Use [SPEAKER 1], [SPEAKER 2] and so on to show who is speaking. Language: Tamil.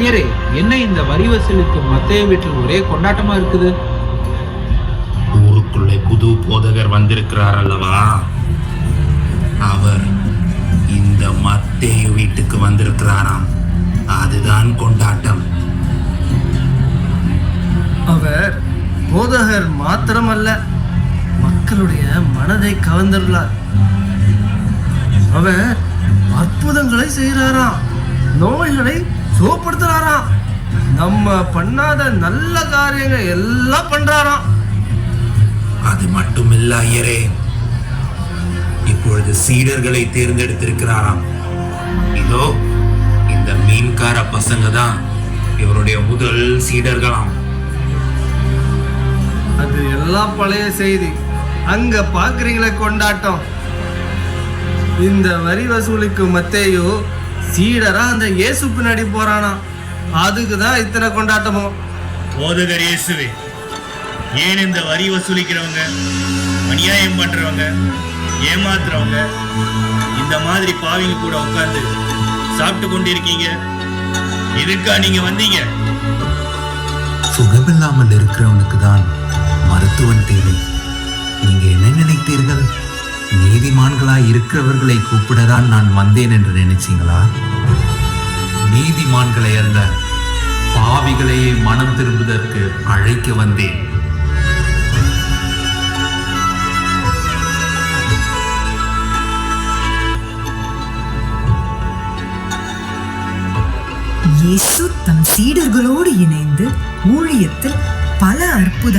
[SPEAKER 1] என்ன இந்த வரி வசூலுக்கு மத்தைய வீட்டில் ஒரே கொண்டாட்டமா இருக்குது?
[SPEAKER 2] ஊருக்குள்ளே புது போதகர் வந்திருக்கிறார் அல்லவா? அவர் இந்த மத்தேயு வீட்டுக்கு வந்திருக்கிறாராம். அதுதான் கொண்டாட்டம்.
[SPEAKER 3] அவர் போதகர் மாத்திரமல்ல மக்களுடைய மனதை கவர்ந்துள்ளார் அவர் அற்புதங்களை செய்கிறாராம். நோய்களை சுகப்படுத்துறாராம் நம்ம பண்ணாத நல்ல காரியங்கள் எல்லாம் பண்றாராம்.
[SPEAKER 2] அது மட்டுமில்ல ஐயரே. இப்பொழுது சீடர்களை தேர்ந்தெடுத்திருக்கிறாராம். இதோ இந்த மீன்கார பசங்க தான் இவருடைய முதல் சீடர்களாம்.
[SPEAKER 3] அது எல்லாம் பழைய செய்தி. அங்க பாக்குறீங்களே கொண்டாட்டம். இந்த வரி வசூலுக்கு மத்தேயோ சீடரா அந்த இயேசு பின்னாடி போறானா? அதுக்கு தான் இத்தனை கொண்டாட்டமோ
[SPEAKER 4] போதகர் இயேசுவே ஏன் இந்த வரி வசூலிக்கிறவங்க அநியாயம் பண்றவங்க ஏமாத்துறவங்க இந்த மாதிரி பாவிங்க கூட உட்கார்ந்து சாப்பிட்டு கொண்டிருக்கீங்க? எதுக்கா நீங்க வந்தீங்க?
[SPEAKER 5] சுகமில்லாமல் இருக்கிறவனுக்கு தான் மருத்துவன் தேவை. நீங்க என்ன நினைத்தீர்கள்? நீதிமான்களாய் இருக்கிறவர்களை கூப்பிடதான் நான் வந்தேன் என்று நினைச்சீங்களா? நீதிமான்களை அல்ல பாவிகளையே மனம் திரும்புவதற்கு அழைக்க வந்தேன்.
[SPEAKER 6] இயேசு தம் சீடர்களோடு இணைந்து ஊழியத்தில் பல அற்புத